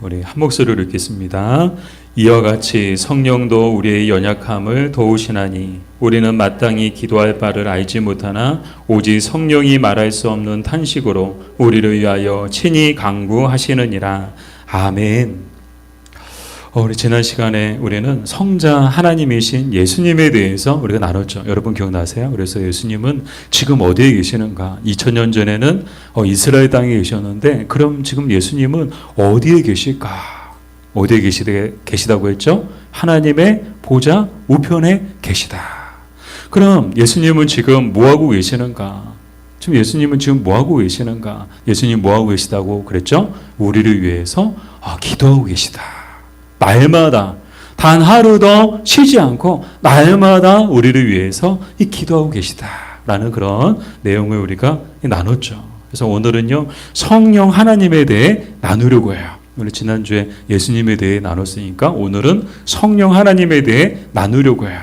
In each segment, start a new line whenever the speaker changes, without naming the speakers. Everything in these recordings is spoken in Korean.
우리 한 목소리로 읽겠습니다. 이와 같이 성령도 우리의 연약함을 도우시나니 우리는 마땅히 기도할 바를 알지 못하나 오직 성령이 말할 수 없는 탄식으로 우리를 위하여 친히 강구하시느니라. 아멘. 어, 우리 지난 시간에 우리는 성자 하나님이신 예수님에 대해서 우리가 나눴죠. 여러분 기억나세요? 그래서 예수님은 지금 어디에 계시는가? 2000년 전에는 어, 이스라엘 땅에 계셨는데 그럼 지금 예수님은 어디에 계실까? 어디에 계시되, 계시다고 했죠? 하나님의 보좌 우편에 계시다. 그럼 예수님은 지금 뭐 하고 계시는가? 지금 예수님은 지금 뭐 하고 계시는가? 예수님 뭐 하고 계시다고 그랬죠? 우리를 위해서 아, 기도하고 계시다. 날마다 단 하루도 쉬지 않고 날마다 우리를 위해서 이 기도하고 계시다라는 그런 내용을 우리가 나눴죠. 그래서 오늘은요 성령 하나님에 대해 나누려고 해요. 우리 지난주에 예수님에 대해 나눴으니까 오늘은 성령 하나님에 대해 나누려고 해요.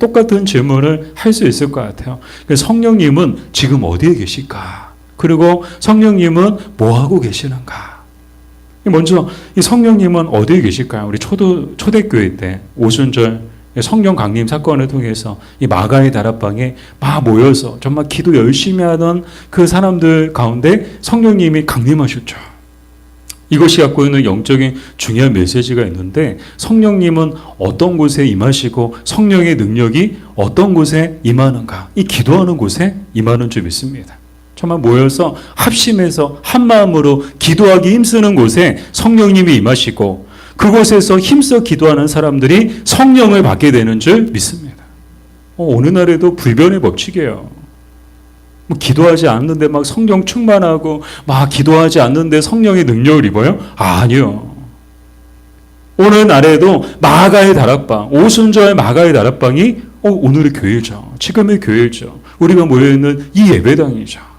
똑같은 질문을 할 수 있을 것 같아요. 성령님은 지금 어디에 계실까? 그리고 성령님은 뭐 하고 계시는가? 먼저 이 성령님은 어디에 계실까요? 우리 초도 초대교회 때 오순절 성령 강림 사건을 통해서 이 마가의 다락방에 막 모여서 정말 기도 열심히 하던 그 사람들 가운데 성령님이 강림하셨죠. 이것이 갖고 있는 영적인 중요한 메시지가 있는데 성령님은 어떤 곳에 임하시고 성령의 능력이 어떤 곳에 임하는가? 이 기도하는 곳에 임하는 줄 믿습니다. 정말 모여서 합심해서 한 마음으로 기도하기 힘쓰는 곳에 성령님이 임하시고 그곳에서 힘써 기도하는 사람들이 성령을 받게 되는 줄 믿습니다. 어, 어느 날에도 불변의 법칙이에요. 뭐 기도하지 않는데 막 성령 충만하고 막 기도하지 않는데 성령의 능력을 입어요? 아 니요. 오늘 날에도 마가의 다락방, 오순절 마가의 다락방이 어, 오늘의 교회죠. 지금의 교회죠. 우리가 모여있는 이 예배당이죠.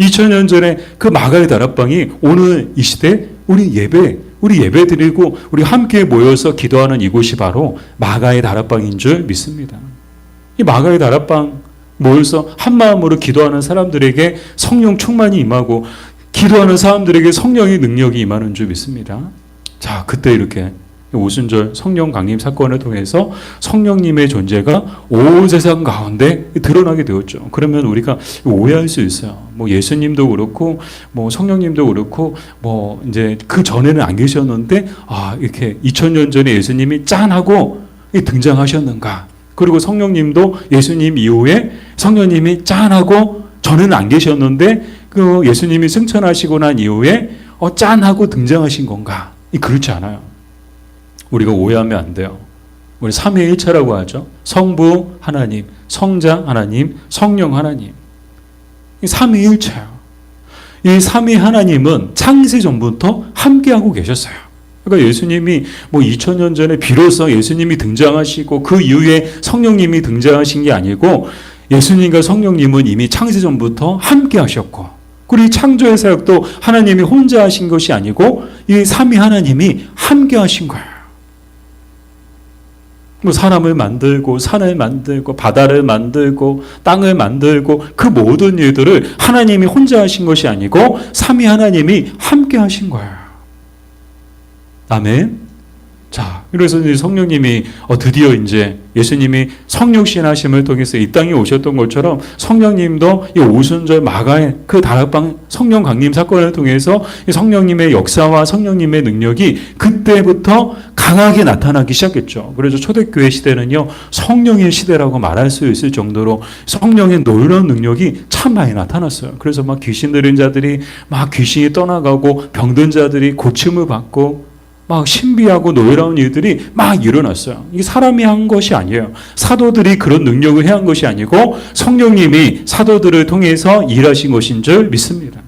2000년 전에 그 마가의 다락방이 오늘 이 시대 우리 예배, 우리 예배 드리고 우리 함께 모여서 기도하는 이곳이 바로 마가의 다락방인 줄 믿습니다. 이 마가의 다락방 모여서 한 마음으로 기도하는 사람들에게 성령 충만이 임하고 기도하는 사람들에게 성령의 능력이 임하는 줄 믿습니다. 자, 그때 이렇게 오순절 성령 강림 사건을 통해서 성령님의 존재가 온 세상 가운데 드러나게 되었죠. 그러면 우리가 오해할 수 있어요. 뭐 예수님도 그렇고 뭐 성령님도 그렇고 뭐 이제 그 전에는 안 계셨는데 아 이렇게 2000년 전에 예수님이 짠 하고 등장하셨는가? 그리고 성령님도 예수님 이후에 성령님이 짠 하고 전에는 안 계셨는데 그 예수님이 승천하시고 난 이후에 어 짠 하고 등장하신 건가? 그렇지 않아요. 우리가 오해하면 안 돼요. 우리 삼위일체라고 하죠. 성부 하나님, 성자 하나님, 성령 하나님. 이 삼위일체예요. 이 삼위 하나님은 창세 전부터 함께하고 계셨어요. 그러니까 예수님이 뭐 2000년 전에 비로소 예수님이 등장하시고 그 이후에 성령님이 등장하신 게 아니고 예수님과 성령님은 이미 창세 전부터 함께 하셨고 그리고 창조의 사역도 하나님이 혼자 하신 것이 아니고 이 삼위 하나님이 함께 하신 거예요. 뭐 사람을 만들고 산을 만들고 바다를 만들고 땅을 만들고 그 모든 일들을 하나님이 혼자 하신 것이 아니고 삼위 하나님이 함께 하신 거예요. 아멘. 자, 그래서 이제 성령님이 어, 드디어 이제 예수님이 성육신 하심을 통해서 이 땅에 오셨던 것처럼 성령님도 이 오순절 마가의 그 다락방 성령 강림 사건을 통해서 성령님의 역사와 성령님의 능력이 그때부터 강하게 나타나기 시작했죠. 그래서 초대교회 시대는요, 성령의 시대라고 말할 수 있을 정도로 성령의 놀라운 능력이 참 많이 나타났어요. 그래서 막 귀신 들린 자들이 막 귀신이 떠나가고 병든 자들이 고침을 받고 막 신비하고 놀라운 일들이 막 일어났어요. 이게 사람이 한 것이 아니에요. 사도들이 그런 능력을 해 한 것이 아니고 성령님이 사도들을 통해서 일하신 것인 줄 믿습니다.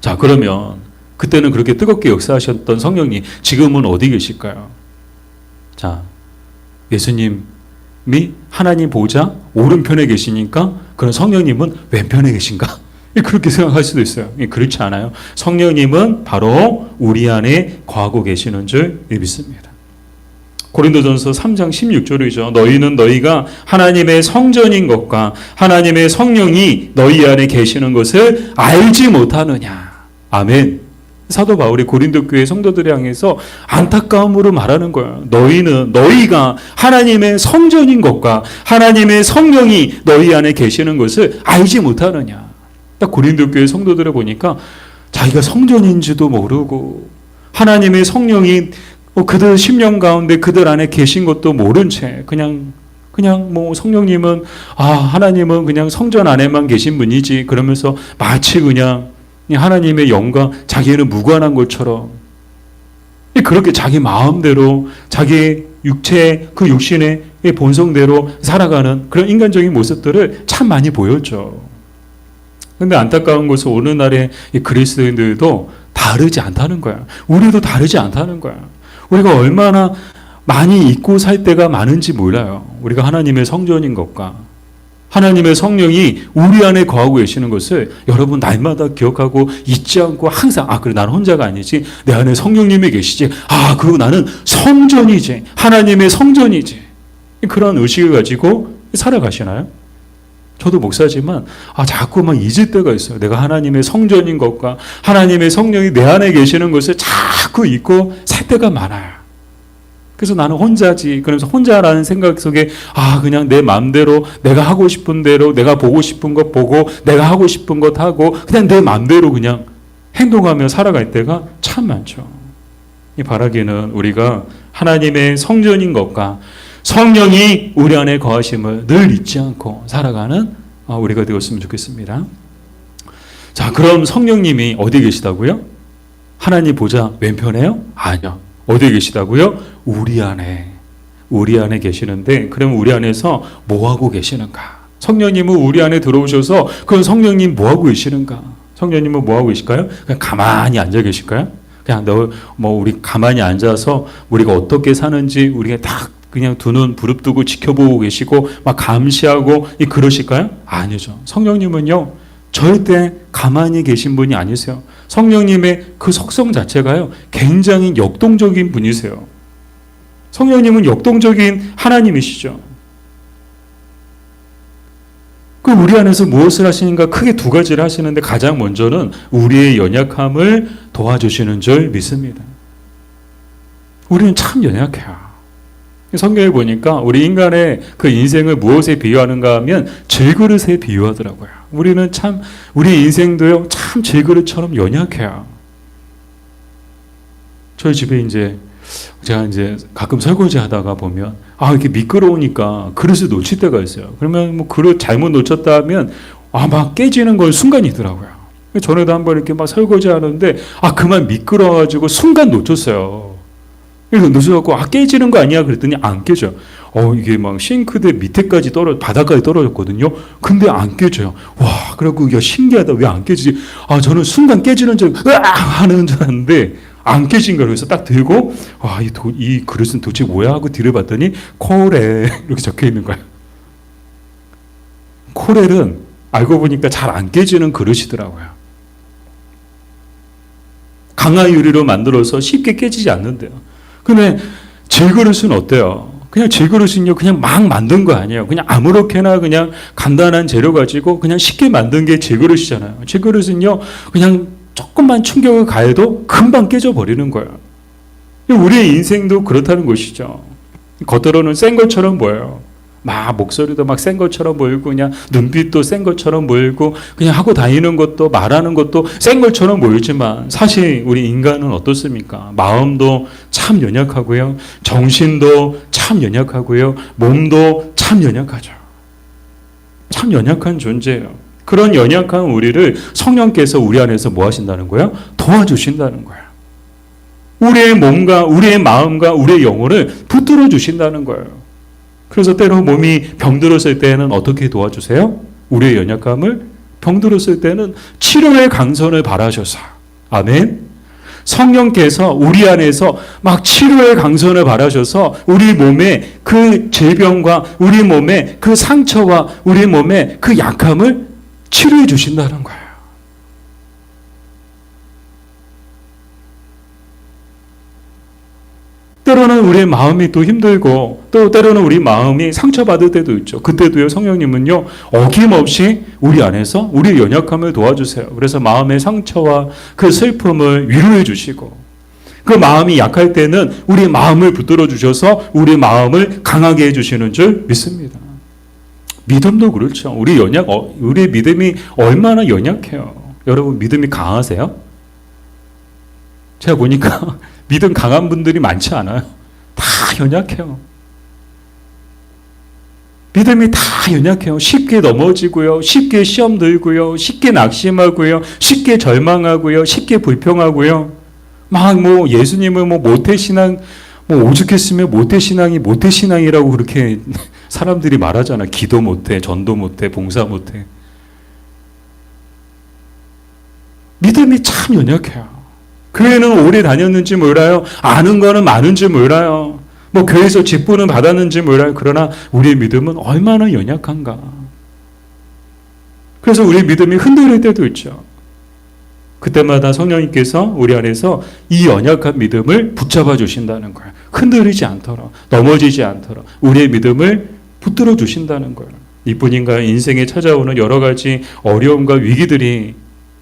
자, 그러면 그때는 그렇게 뜨겁게 역사하셨던 성령님 지금은 어디 계실까요? 자, 예수님이 하나님 보좌 오른편에 계시니까 그런 성령님은 왼편에 계신가? 그렇게 생각할 수도 있어요. 그렇지 않아요. 성령님은 바로 우리 안에 거하고 계시는 줄 믿습니다. 고린도전서 3장 16절이죠. 너희는 너희가 하나님의 성전인 것과 하나님의 성령이 너희 안에 계시는 것을 알지 못하느냐. 아멘. 사도 바울이 고린도 교회 성도들을 향해서 안타까움으로 말하는 거야. 너희는 너희가 하나님의 성전인 것과 하나님의 성령이 너희 안에 계시는 것을 알지 못하느냐. 딱 고린도 교회 성도들을 보니까 자기가 성전인지도 모르고 하나님의 성령이 뭐 그들 심령 가운데 그들 안에 계신 것도 모른 채 그냥 그냥 뭐 성령님은 아 하나님은 그냥 성전 안에만 계신 분이지 그러면서 마치 그냥 하나님의 영과 자기는 무관한 것처럼 그렇게 자기 마음대로 자기 육체 그 육신의 본성대로 살아가는 그런 인간적인 모습들을 참 많이 보였죠. 근데 안타까운 것은 오늘날의 이 그리스도인들도 다르지 않다는 거야. 우리도 다르지 않다는 거야. 우리가 얼마나 많이 잊고 살 때가 많은지 몰라요. 우리가 하나님의 성전인 것과 하나님의 성령이 우리 안에 거하고 계시는 것을 여러분 날마다 기억하고 잊지 않고 항상 아 그래 나는 혼자가 아니지 내 안에 성령님이 계시지 아 그리고 나는 성전이지 하나님의 성전이지 그런 의식을 가지고 살아가시나요? 저도 목사지만 아 자꾸만 잊을 때가 있어요. 내가 하나님의 성전인 것과 하나님의 성령이 내 안에 계시는 것을 자꾸 잊고 살 때가 많아요. 그래서 나는 혼자지. 그러면서 혼자라는 생각 속에 아 그냥 내 마음대로 내가 하고 싶은 대로 내가 보고 싶은 것 보고 내가 하고 싶은 것 하고 그냥 내 마음대로 그냥 행동하며 살아갈 때가 참 많죠. 이 바라기는 우리가 하나님의 성전인 것과 성령이 우리 안에 거하심을 늘 잊지 않고 살아가는 어, 우리가 되었으면 좋겠습니다. 자, 그럼 성령님이 어디 계시다고요? 하나님 보자 왼편에요? 아니요. 어디 계시다고요? 우리 안에. 우리 안에 계시는데 그럼 우리 안에서 뭐 하고 계시는가? 성령님은 우리 안에 들어오셔서 그럼 성령님 뭐 하고 계시는가? 성령님은 뭐 하고 계실까요? 그냥 가만히 앉아 계실까요? 그냥 너 뭐 우리 가만히 앉아서 우리가 어떻게 사는지 우리가 딱 그냥 두 눈 부릅뜨고 지켜보고 계시고 막 감시하고 이 그러실까요? 아니죠. 성령님은요. 절대 가만히 계신 분이 아니세요. 성령님의 그 속성 자체가요. 굉장히 역동적인 분이세요. 성령님은 역동적인 하나님이시죠. 그 우리 안에서 무엇을 하시는가 크게 두 가지를 하시는데 가장 먼저는 우리의 연약함을 도와주시는 줄 믿습니다. 우리는 참 연약해요. 성경에 보니까 우리 인간의 그 인생을 무엇에 비유하는가 하면 질그릇에 비유하더라고요. 우리는 참 우리 인생도요 참 질그릇처럼 연약해요. 저희 집에 이제 제가 이제 가끔 설거지 하다가 보면 아 이렇게 미끄러우니까 그릇을 놓칠 때가 있어요. 그러면 뭐 그릇 잘못 놓쳤다 하면 아 막 깨지는 걸 순간이더라고요. 전에도 한번 이렇게 막 설거지 하는데 아 그만 미끄러워가지고 순간 놓쳤어요. 그래서 놓쳐갖고 아 깨지는 거 아니야 그랬더니 안 깨져. 어 이게 막 싱크대 밑에까지 떨어 바닥까지 떨어졌거든요. 근데 안 깨져요. 와 그래갖고 이게 신기하다 왜 안 깨지지? 아 저는 순간 깨지는 줄 으아 하는 줄 알았는데 안 깨진 거예요. 그래서 딱 들고 와이 이 그릇은 도대체 뭐야 하고 뒤를 봤더니 코레 이렇게 적혀 있는 거예요. 코렐은 알고 보니까 잘 안 깨지는 그릇이더라고요. 강화 유리로 만들어서 쉽게 깨지지 않는데요. 근데 질그릇은 어때요? 그냥 질그릇은요, 그냥 막 만든 거 아니에요. 그냥 아무렇게나 그냥 간단한 재료 가지고 그냥 쉽게 만든 게 질그릇이잖아요. 질그릇은요, 그냥 조금만 충격을 가해도 금방 깨져버리는 거예요. 우리의 인생도 그렇다는 것이죠. 겉으로는 센 것처럼 보여요. 막 목소리도 막 센 것처럼 보이고 그냥 눈빛도 센 것처럼 보이고 그냥 하고 다니는 것도 말하는 것도 센 것처럼 보이지만 사실 우리 인간은 어떻습니까? 마음도 참 연약하고요. 정신도 참 연약하고요. 몸도 참 연약하죠. 참 연약한 존재예요. 그런 연약한 우리를 성령께서 우리 안에서 뭐 하신다는 거예요? 도와주신다는 거예요. 우리의 몸과 우리의 마음과 우리의 영혼을 붙들어 주신다는 거예요. 그래서 때로 몸이 병들었을 때는 어떻게 도와주세요? 우리의 연약함을 병들었을 때는 치료의 강선을 바라셔서 아멘. 성령께서 우리 안에서 막 치료의 강선을 바라셔서 우리 몸에 그 질병과 우리 몸에 그 상처와 우리 몸에 그 약함을 치료해 주신다는 거예요. 때로는 우리 마음이 또 힘들고 또 때로는 우리 마음이 상처받을 때도 있죠. 그때도요 성령님은요 어김없이 우리 안에서 우리 연약함을 도와주세요. 그래서 마음의 상처와 그 슬픔을 위로해 주시고 그 마음이 약할 때는 우리 마음을 붙들어 주셔서 우리 마음을 강하게 해 주시는 줄 믿습니다. 믿음도 그렇죠. 우리 연약 어, 우리 믿음이 얼마나 연약해요. 여러분 믿음이 강하세요? 제가 보니까 믿음 강한 분들이 많지 않아요. 다 연약해요. 믿음이 다 연약해요. 쉽게 넘어지고요. 쉽게 시험 들고요. 쉽게 낙심하고요. 쉽게 절망하고요. 쉽게 불평하고요. 막 뭐 예수님을 뭐 모태 신앙 뭐 오죽했으면 모태 신앙이 모태 신앙이라고 그렇게 사람들이 말하잖아. 기도 못해, 전도 못해, 봉사 못해. 믿음이 참 연약해요. 교회는 오래 다녔는지 몰라요. 아는 거는 많은지 몰라요. 뭐 교회에서 직분은 받았는지 몰라요. 그러나 우리의 믿음은 얼마나 연약한가. 그래서 우리 믿음이 흔들릴 때도 있죠. 그때마다 성령님께서 우리 안에서 이 연약한 믿음을 붙잡아 주신다는 거예요. 흔들리지 않도록, 넘어지지 않도록 우리의 믿음을 붙들어 주신다는 거예요. 이뿐인가 인생에 찾아오는 여러 가지 어려움과 위기들이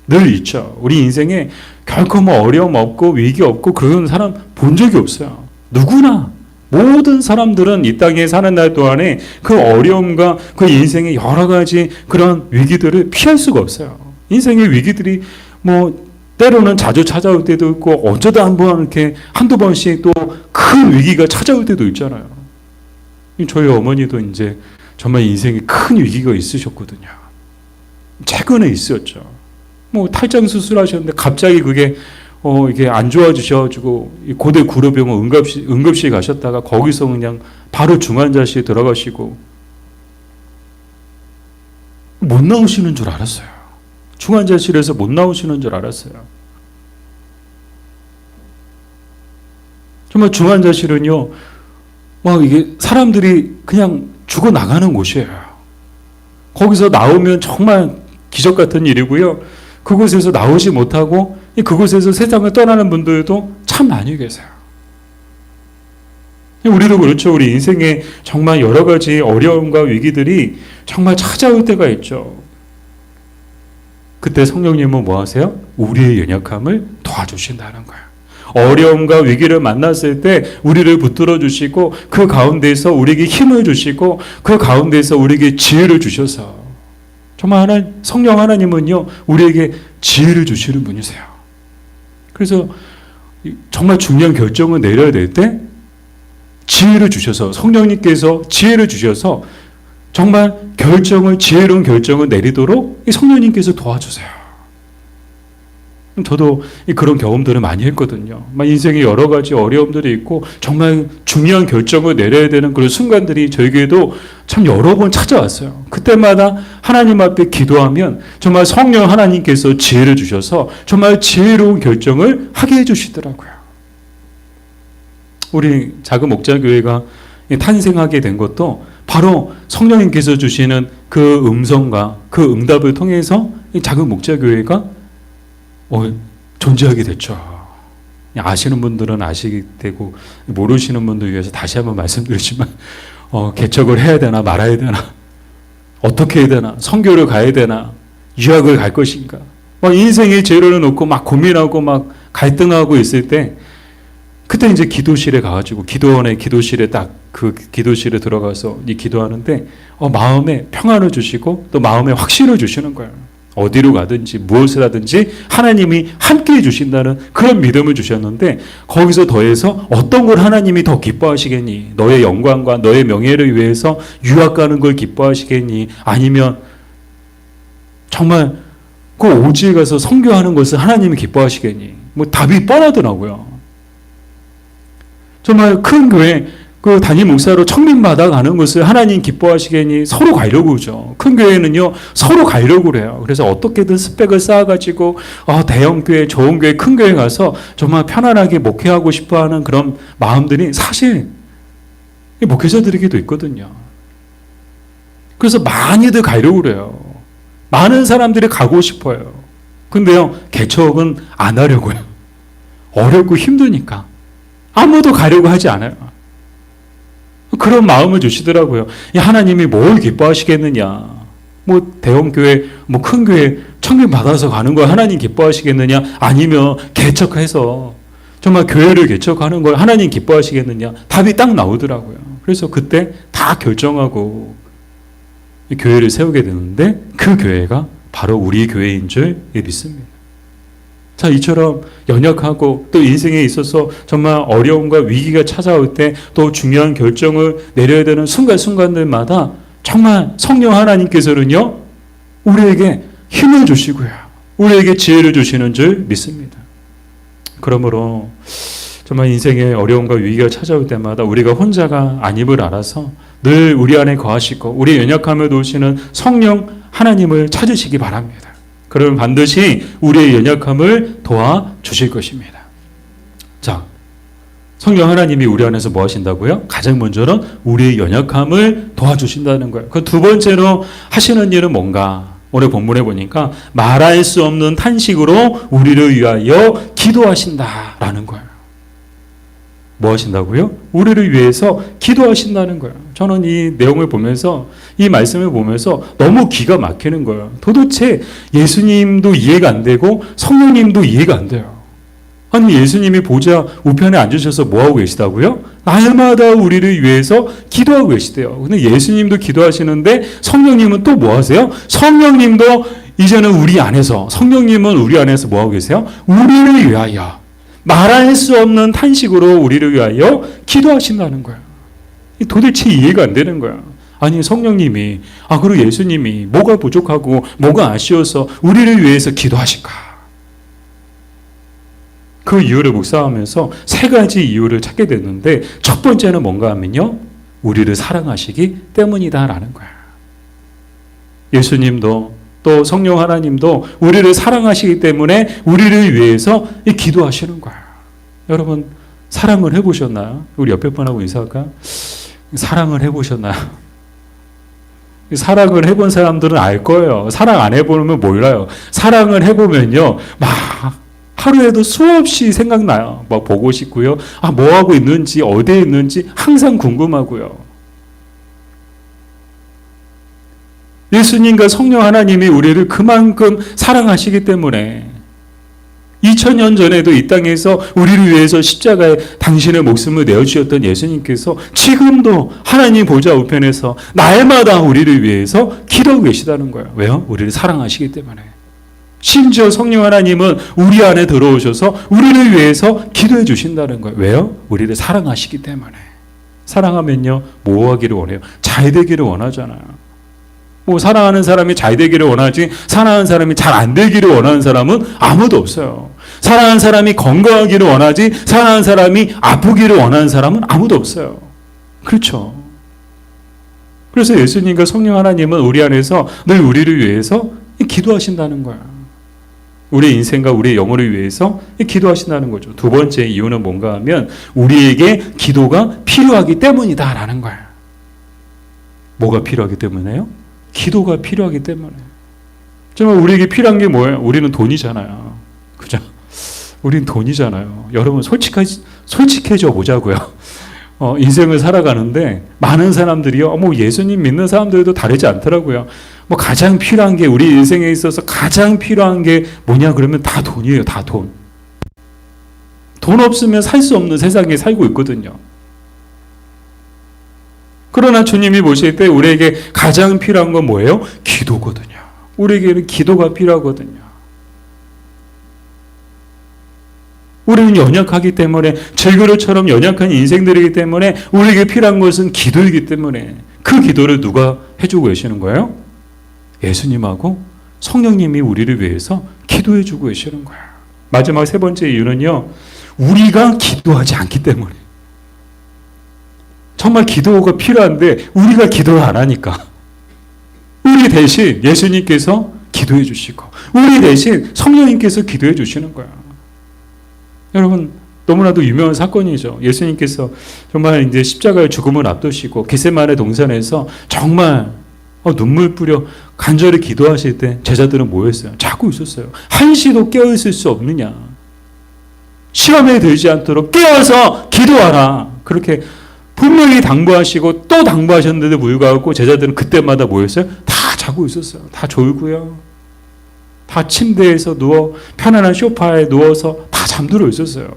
늘 있죠. 우리 인생에 결코 뭐 어려움 없고 위기 없고 그런 사람 본 적이 없어요. 누구나 모든 사람들은 이 땅에 사는 날 동안에 그 어려움과 그 인생의 여러 가지 그런 위기들을 피할 수가 없어요. 인생의 위기들이 뭐 때로는 자주 찾아올 때도 있고 어쩌다 한 번 이렇게 한두 번씩 또 큰 위기가 찾아올 때도 있잖아요. 저희 어머니도 이제 정말 인생에 큰 위기가 있으셨거든요. 최근에 있었죠. 뭐 탈장 수술하셨는데 갑자기 그게 어 이게 안 좋아지셔가지고 이 고대 구로병원 응급실 응급실 가셨다가 거기서 그냥 바로 중환자실 들어가시고 못 나오시는 줄 알았어요. 중환자실에서 못 나오시는 줄 알았어요. 정말 중환자실은요, 막 이게 사람들이 그냥 죽어 나가는 곳이에요. 거기서 나오면 정말 기적 같은 일이고요. 그곳에서 나오지 못하고 그곳에서 세상을 떠나는 분들도 참 많이 계세요. 우리도 그렇죠. 우리 인생에 정말 여러 가지 어려움과 위기들이 정말 찾아올 때가 있죠. 그때 성령님은 뭐 하세요? 우리의 연약함을 도와주신다는 거예요. 어려움과 위기를 만났을 때 우리를 붙들어 주시고 그 가운데서 우리에게 힘을 주시고 그 가운데서 우리에게 지혜를 주셔서 정말 하나 성령 하나님은요 우리에게 지혜를 주시는 분이세요. 그래서 정말 중요한 결정을 내려야 될 때 지혜를 주셔서 성령님께서 지혜를 주셔서 정말 결정을 지혜로운 결정을 내리도록 성령님께서 도와주세요. 저도 그런 경험들을 많이 했거든요. 인생에 여러 가지 어려움들이 있고 정말 중요한 결정을 내려야 되는 그런 순간들이 저에게도 참 여러 번 찾아왔어요. 그때마다 하나님 앞에 기도하면 정말 성령 하나님께서 지혜를 주셔서 정말 지혜로운 결정을 하게 해주시더라고요. 우리 작은 목자교회가 탄생하게 된 것도 바로 성령님께서 주시는 그 음성과 그 응답을 통해서 작은 목자교회가 어, 존재하게 됐죠. 아시는 분들은 아시게 되고 모르시는 분들 위해서 다시 한번 말씀드리지만 어, 개척을 해야 되나 말아야 되나 어떻게 해야 되나 성교를 가야 되나 유학을 갈 것인가 막 인생의 재료를 놓고 막 고민하고 막 갈등하고 있을 때 그때 이제 기도실에 가가지고 기도원의 기도실에 딱 그 기도실에 들어가서 이 기도하는데 어, 마음에 평안을 주시고 또 마음에 확신을 주시는 거예요. 어디로 가든지 무엇을 하든지 하나님이 함께 해 주신다는 그런 믿음을 주셨는데 거기서 더해서 어떤 걸 하나님이 더 기뻐하시겠니? 너의 영광과 너의 명예를 위해서 유학 가는 걸 기뻐하시겠니? 아니면 정말 그 오지에 가서 성교하는 것을 하나님이 기뻐하시겠니? 뭐 답이 뻔하더라고요. 정말 큰 교회 그 담임 목사로 청민마다 가는 것을 하나님 기뻐하시겠니 서로 가려고 그러죠. 큰 교회는요 서로 가려고 그래요. 그래서 어떻게든 스펙을 쌓아가지고 어, 대형 교회, 좋은 교회, 큰 교회 가서 정말 편안하게 목회하고 싶어하는 그런 마음들이 사실 목회자들에게도 있거든요. 그래서 많이들 가려고 그래요. 많은 사람들이 가고 싶어요. 근데요 개척은 안 하려고요. 어렵고 힘드니까. 아무도 가려고 하지 않아요. 그런 마음을 주시더라고요. 이 하나님이 뭘 기뻐하시겠느냐. 뭐 대형 교회, 뭐 큰 교회 청년 받아서 가는 걸 하나님 기뻐하시겠느냐? 아니면 개척해서 정말 교회를 개척하는 걸 하나님 기뻐하시겠느냐? 답이 딱 나오더라고요. 그래서 그때 다 결정하고 이 교회를 세우게 되는데 그 교회가 바로 우리 교회인 줄 믿습니다. 자, 이처럼 연약하고 또 인생에 있어서 정말 어려움과 위기가 찾아올 때 또 중요한 결정을 내려야 되는 순간순간들마다 정말 성령 하나님께서는요, 우리에게 힘을 주시고요. 우리에게 지혜를 주시는 줄 믿습니다. 그러므로 정말 인생의 어려움과 위기가 찾아올 때마다 우리가 혼자가 아님을 알아서 늘 우리 안에 거하시고 우리 연약함을 도우시는 성령 하나님을 찾으시기 바랍니다. 그러면 반드시 우리의 연약함을 도와 주실 것입니다. 자, 성령 하나님이 우리 안에서 뭐 하신다고요? 가장 먼저는 우리의 연약함을 도와주신다는 거예요. 그 두 번째로 하시는 일은 뭔가? 오늘 본문에 보니까 말할 수 없는 탄식으로 우리를 위하여 기도하신다라는 거예요. 뭐 하신다고요? 우리를 위해서 기도하신다는 거예요. 저는 이 내용을 보면서 이 말씀을 보면서 너무 기가 막히는 거예요. 도대체 예수님도 이해가 안 되고 성령님도 이해가 안 돼요. 아니 예수님이 보좌 우편에 앉으셔서 뭐 하고 계시다고요? 날마다 우리를 위해서 기도하고 계시대요. 근데 예수님도 기도하시는데 성령님은 또 뭐 하세요? 성령님도 이제는 우리 안에서 성령님은 우리 안에서 뭐 하고 계세요? 우리를 위하여 말할 수 없는 탄식으로 우리를 위하여 기도하신다는 거예요. 도대체 이해가 안 되는 거야. 아니 성령님이 아 그리고 예수님이 뭐가 부족하고 뭐가 아쉬워서 우리를 위해서 기도하실까? 그 이유를 묵상하면서 세 가지 이유를 찾게 됐는데 첫 번째는 뭔가 하면요. 우리를 사랑하시기 때문이다라는 거야. 예수님도 또 성령 하나님도 우리를 사랑하시기 때문에 우리를 위해서 기도하시는 거야. 여러분 사랑을 해보셨나요? 우리 옆에 분하고 인사할까요? 사랑을 해보셨나요? 사랑을 해본 사람들은 알 거예요. 사랑 안 해보면 몰라요. 사랑을 해보면요, 막 하루에도 수없이 생각나요. 막 보고 싶고요. 아, 뭐 하고 있는지, 어디에 있는지 항상 궁금하고요. 예수님과 성령 하나님이 우리를 그만큼 사랑하시기 때문에 2000년 전에도 이 땅에서 우리를 위해서 십자가에 당신의 목숨을 내어주셨던 예수님께서 지금도 하나님 보좌 우편에서 날마다 우리를 위해서 기도하고 계시다는 거예요. 왜요? 우리를 사랑하시기 때문에. 심지어 성령 하나님은 우리 안에 들어오셔서 우리를 위해서 기도해 주신다는 거예요. 왜요? 우리를 사랑하시기 때문에. 사랑하면요, 뭐 하기를 원해요? 잘 되기를 원하잖아요. 뭐 사랑하는 사람이 잘 되기를 원하지 사랑하는 사람이 잘 안 되기를 원하는 사람은 아무도 없어요. 사랑하는 사람이 건강하기를 원하지 사랑하는 사람이 아프기를 원하는 사람은 아무도 없어요. 그렇죠. 그래서 예수님과 성령 하나님은 우리 안에서 늘 우리를 위해서 기도하신다는 거야. 우리 인생과 우리의 영혼을 위해서 기도하신다는 거죠. 두 번째 이유는 뭔가 하면 우리에게 기도가 필요하기 때문이다라는 거야. 뭐가 필요하기 때문에요? 기도가 필요하기 때문에. 정말 우리에게 필요한 게 뭐예요? 우리는 돈이잖아요. 그죠? 우린 돈이잖아요. 여러분 솔직하 솔직해져 보자고요. 어, 인생을 살아가는데 많은 사람들이요. 뭐 예수님 믿는 사람들도 다르지 않더라고요. 뭐 가장 필요한 게 우리 인생에 있어서 가장 필요한 게 뭐냐 그러면 다 돈이에요. 다 돈. 돈 없으면 살 수 없는 세상에 살고 있거든요. 그러나 주님이 보실 때 우리에게 가장 필요한 건 뭐예요? 기도거든요. 우리에게는 기도가 필요하거든요. 우리는 연약하기 때문에 질그릇처럼 연약한 인생들이기 때문에 우리에게 필요한 것은 기도이기 때문에 그 기도를 누가 해주고 계시는 거예요? 예수님하고 성령님이 우리를 위해서 기도해 주고 계시는 거야. 마지막 세 번째 이유는요. 우리가 기도하지 않기 때문에. 정말 기도가 필요한데 우리가 기도를 안 하니까. 우리 대신 예수님께서 기도해 주시고 우리 대신 성령님께서 기도해 주시는 거야. 여러분 너무나도 유명한 사건이죠. 예수님께서 정말 이제 십자가의 죽음을 앞두시고 게세마네 동산에서 정말 어, 눈물 뿌려 간절히 기도하실 때 제자들은 뭐였어요? 자고 있었어요. 한시도 깨어 있을 수 없느냐. 시험에 들지 않도록 깨어서 기도하라. 그렇게 분명히 당부하시고 또 당부하셨는데도 불구하고 제자들은 그때마다 뭐였어요? 다 자고 있었어요. 다 졸고요. 다 침대에서 누워 편안한 소파에 누워서 다 잠들어 있었어요.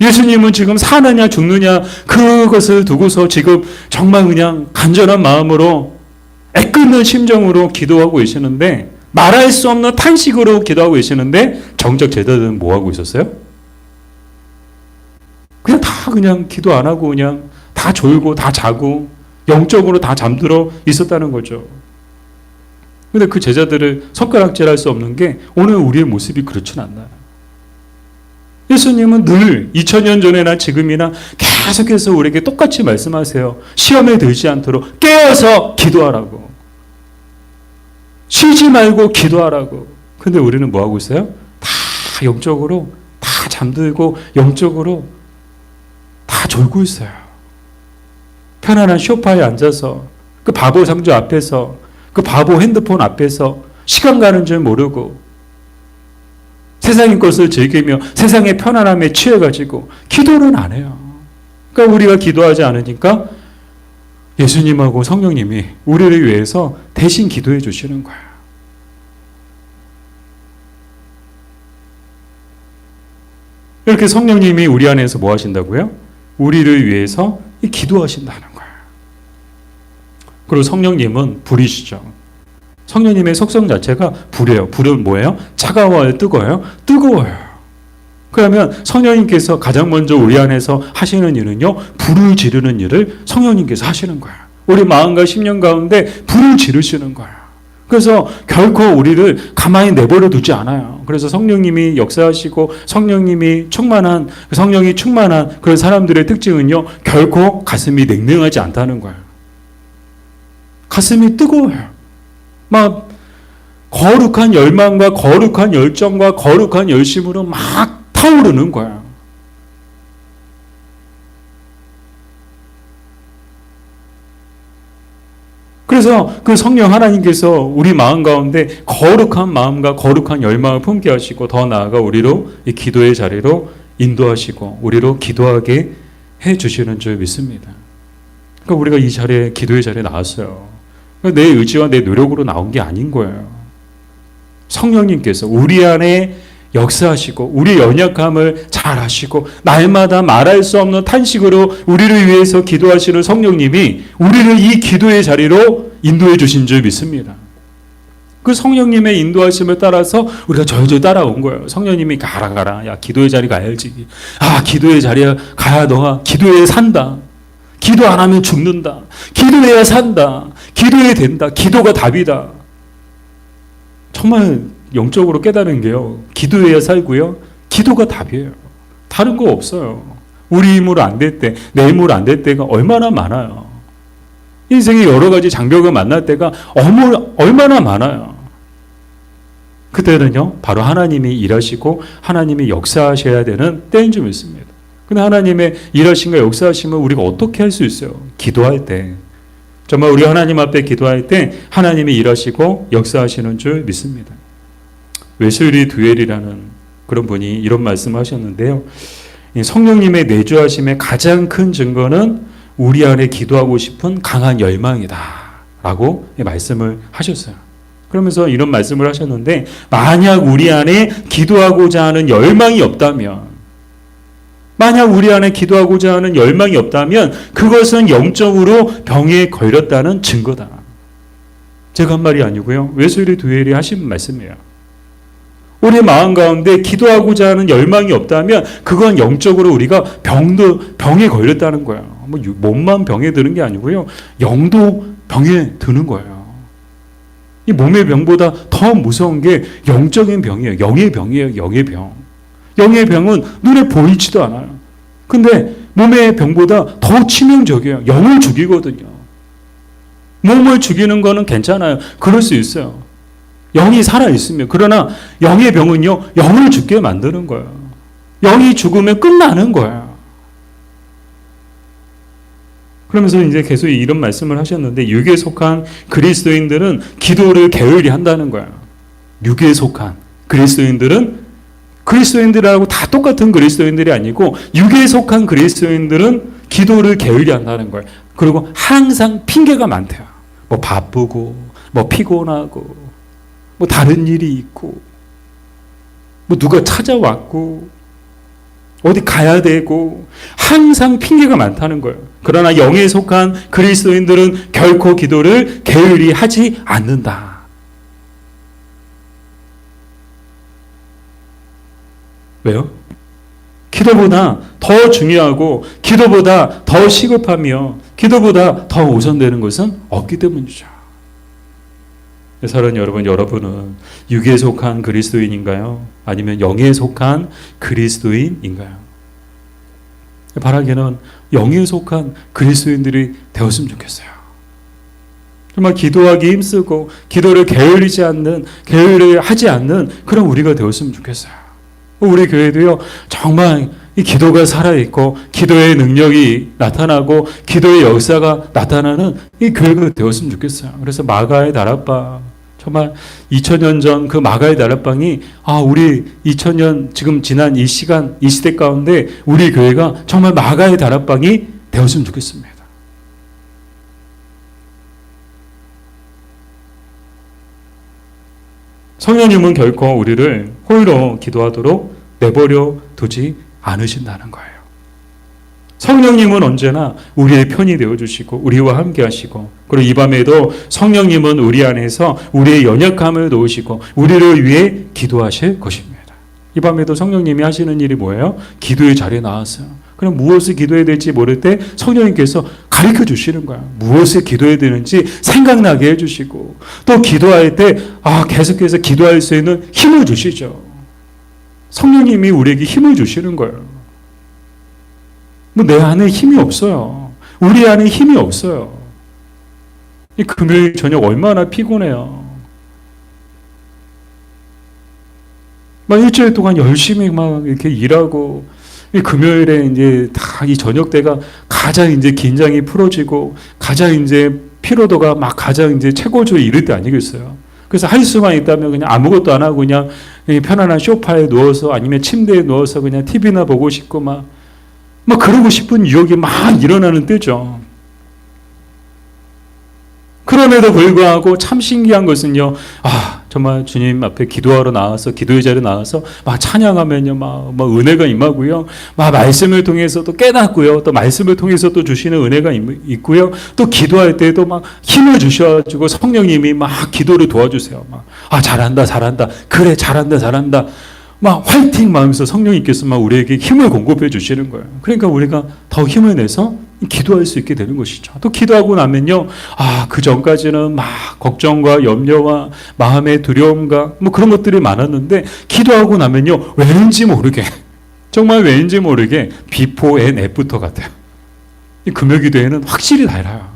예수님은 지금 사느냐 죽느냐 그것을 두고서 지금 정말 그냥 간절한 마음으로 애끓는 심정으로 기도하고 계시는데 말할 수 없는 탄식으로 기도하고 계시는데 정적 제자들은 뭐 하고 있었어요? 그냥 기도 안 하고 그냥 다 졸고 다 자고 영적으로 다 잠들어 있었다는 거죠. 근데 그 제자들을 손가락질 할 수 없는 게 오늘 우리의 모습이 그렇진 않나요? 예수님은 늘 2000년 전에나 지금이나 계속해서 우리에게 똑같이 말씀하세요. 시험에 들지 않도록 깨어서 기도하라고. 쉬지 말고 기도하라고. 근데 우리는 뭐 하고 있어요? 다 영적으로 다 잠들고 영적으로 다 졸고 있어요. 편안한 소파에 앉아서 그 바보 상조 앞에서 그 바보 핸드폰 앞에서 시간 가는 줄 모르고 세상의 것을 즐기며 세상의 편안함에 취해가지고 기도는 안 해요. 그러니까 우리가 기도하지 않으니까 예수님하고 성령님이 우리를 위해서 대신 기도해 주시는 거예요. 이렇게 성령님이 우리 안에서 뭐 하신다고요? 우리를 위해서 기도하신다는 거예요. 그리고 성령님은 불이시죠. 성령님의 속성 자체가 불이에요. 불은 뭐예요? 차가워요? 뜨거워요? 뜨거워요. 그러면 성령님께서 가장 먼저 우리 안에서 하시는 일은요, 불을 지르는 일을 성령님께서 하시는 거예요. 우리 마음과 심령 가운데 불을 지르시는 거예요. 그래서 결코 우리를 가만히 내버려 두지 않아요. 그래서 성령님이 역사하시고 성령님이 충만한 성령이 충만한 그런 사람들의 특징은요, 결코 가슴이 냉랭하지 않다는 거예요. 가슴이 뜨거워요. 막 거룩한 열망과 거룩한 열정과 거룩한 열심으로 막 타오르는 거야. 그래서 그 성령 하나님께서 우리 마음 가운데 거룩한 마음과 거룩한 열망을 품게 하시고 더 나아가 우리로 이 기도의 자리로 인도하시고 우리로 기도하게 해 주시는 줄 믿습니다. 그러니까 우리가 이 자리에 기도의 자리에 나왔어요. 그러니까 내 의지와 내 노력으로 나온 게 아닌 거예요. 성령님께서 우리 안에 역사하시고 우리의 연약함을 잘 아시고 날마다 말할 수 없는 탄식으로 우리를 위해서 기도하시는 성령님이 우리를 이 기도의 자리로 인도해 주신 줄 믿습니다. 그 성령님의 인도하심을 따라서 우리가 절절 따라온 거예요. 성령님이 가라 가라. 야 기도의 자리 가야지. 아 기도의 자리에 가야 너가 기도에 산다. 기도 안 하면 죽는다. 기도해야 산다. 기도해야 된다. 기도가 답이다. 정말 영적으로 깨달은 게요. 기도해야 살고요. 기도가 답이에요. 다른 거 없어요. 우리 힘으로 안 될 때, 내 힘으로 안 될 때가 얼마나 많아요. 인생에 여러 가지 장벽을 만날 때가 얼마나 많아요. 그때는요, 바로 하나님이 일하시고 하나님이 역사하셔야 되는 때인 줄 믿습니다. 근데 하나님의 일하심과 역사하심을 우리가 어떻게 할 수 있어요? 기도할 때. 정말 우리 하나님 앞에 기도할 때 하나님이 일하시고 역사하시는 줄 믿습니다. 웨슬리 듀엘이라는 그런 분이 이런 말씀을 하셨는데요. 성령님의 내주하심의 가장 큰 증거는 우리 안에 기도하고 싶은 강한 열망이다. 라고 말씀을 하셨어요. 그러면서 이런 말씀을 하셨는데, 만약 우리 안에 기도하고자 하는 열망이 없다면, 만약 우리 안에 기도하고자 하는 열망이 없다면, 그것은 영적으로 병에 걸렸다는 증거다. 제가 한 말이 아니고요. 웨슬리 두엘이 하신 말씀이에요. 우리 마음 가운데 기도하고자 하는 열망이 없다면 그건 영적으로 우리가 병도 병에 걸렸다는 거야. 뭐 몸만 병에 드는 게 아니고요. 영도 병에 드는 거예요. 이 몸의 병보다 더 무서운 게 영적인 병이에요. 영의 병이에요. 영의 병. 영의 병은 눈에 보이지도 않아요. 근데 몸의 병보다 더 치명적이에요. 영을 죽이거든요. 몸을 죽이는 거는 괜찮아요. 그럴 수 있어요. 영이 살아 있으면 그러나 영의 병은요 영을 죽게 만드는 거예요. 영이 죽으면 끝나는 거예요. 그러면서 이제 계속 이런 말씀을 하셨는데 육에 속한 그리스도인들은 기도를 게을리 한다는 거예요. 육에 속한 그리스도인들은 그리스도인들하고 다 똑같은 그리스도인들이 아니고 육에 속한 그리스도인들은 기도를 게을리 한다는 거예요. 그리고 항상 핑계가 많대요. 뭐 바쁘고, 뭐 피곤하고, 뭐 다른 일이 있고, 뭐 누가 찾아왔고, 어디 가야 되고, 항상 핑계가 많다는 거예요. 그러나 영에 속한 그리스도인들은 결코 기도를 게을리 하지 않는다. 왜요? 기도보다 더 중요하고 기도보다 더 시급하며 기도보다 더 우선되는 것은 없기 때문이죠. 사랑 여러분, 여러분은 육에 속한 그리스도인인가요? 아니면 영에 속한 그리스도인인가요? 바라기는 영에 속한 그리스도인들이 되었으면 좋겠어요. 정말 기도하기 힘쓰고 기도를 게을리지 않는 게을리 하지 않는 그런 우리가 되었으면 좋겠어요. 우리 교회도요, 정말 이 기도가 살아 있고, 기도의 능력이 나타나고, 기도의 역사가 나타나는 이 교회가 되었으면 좋겠어요. 그래서 마가의 다락방, 정말 2000년 전 그 마가의 다락방이, 아, 우리 2000년 지금 지난 이 시간, 이 시대 가운데 우리 교회가 정말 마가의 다락방이 되었으면 좋겠습니다. 성령님은 결코 우리를 홀로 기도하도록 내버려 두지 않으신다는 거예요. 성령님은 언제나 우리의 편이 되어 주시고 우리와 함께 하시고 그리고 이 밤에도 성령님은 우리 안에서 우리의 연약함을 놓으시고 우리를 위해 기도하실 것입니다. 이 밤에도 성령님이 하시는 일이 뭐예요? 기도의 자리에 나왔어요. 그럼 무엇을 기도해야 될지 모를 때 성령님께서 가르쳐 주시는 거야. 무엇을 기도해야 되는지 생각나게 해 주시고 또 기도할 때 아, 계속해서 기도할 수 있는 힘을 주시죠. 성령님이 우리에게 힘을 주시는 거예요. 뭐 내 안에 힘이 없어요. 우리 안에 힘이 없어요. 이 금요일 저녁 얼마나 피곤해요. 막 일주일 동안 열심히 막 이렇게 일하고 이 금요일에 이제 다 이 저녁 때가 가장 이제 긴장이 풀어지고 가장 이제 피로도가 막 가장 이제 최고조에 이를 때 아니겠어요. 그래서 할 수만 있다면 그냥 아무것도 안 하고 그냥 편안한 소파에 누워서 아니면 침대에 누워서 그냥 TV나 보고 싶고 막, 막 그러고 싶은 유혹이 막 일어나는 때죠. 그럼에도 불구하고 참 신기한 것은요, 아, 정말 주님 앞에 기도하러 나와서, 기도의 자리에 나와서, 막 찬양하면요, 막, 막 은혜가 임하고요, 막 말씀을 통해서 또 깨닫고요, 또 말씀을 통해서 또 주시는 은혜가 있고요, 또 기도할 때도 막 힘을 주셔 가지고 성령님이 막 기도를 도와주세요. 막, 아, 잘한다, 잘한다. 그래, 잘한다, 잘한다. 막 화이팅 마음에서 성령 님께서 막 우리에게 힘을 공급해 주시는 거예요. 그러니까 우리가 더 힘을 내서 기도할 수 있게 되는 것이죠. 또 기도하고 나면요, 아, 그 전까지는 막 걱정과 염려와 마음의 두려움과 뭐 그런 것들이 많았는데, 기도하고 나면요, 왠지 모르게, 정말 왠지 모르게 비포 앤 애프터 같아요. 이 금요 기도에는 확실히 달라요.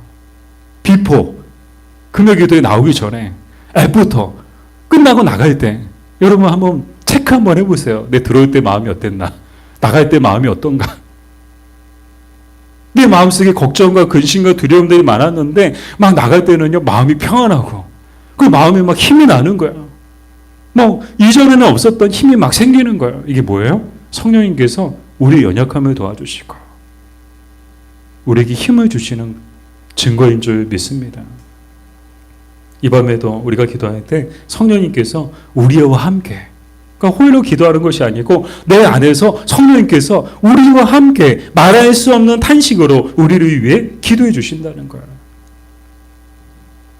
비포, 금요 기도에 나오기 전에, 애프터, 끝나고 나갈 때, 여러분 한번 체크 한번 해보세요. 내 들어올 때 마음이 어땠나? 나갈 때 마음이 어떤가? 내 마음속에 걱정과 근심과 두려움들이 많았는데 막 나갈 때는요 마음이 평안하고 그 마음에 막 힘이 나는 거예요. 뭐 이전에는 없었던 힘이 막 생기는 거예요. 이게 뭐예요? 성령님께서 우리 연약함을 도와주시고 우리에게 힘을 주시는 증거인 줄 믿습니다. 이 밤에도 우리가 기도할 때 성령님께서 우리와 함께 그러니까 홀로 기도하는 것이 아니고 내 안에서 성령님께서 우리와 함께 말할 수 없는 탄식으로 우리를 위해 기도해 주신다는 거예요.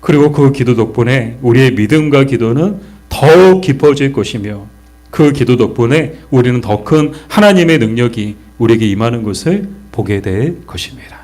그리고 그 기도 덕분에 우리의 믿음과 기도는 더욱 깊어질 것이며 그 기도 덕분에 우리는 더 큰 하나님의 능력이 우리에게 임하는 것을 보게 될 것입니다.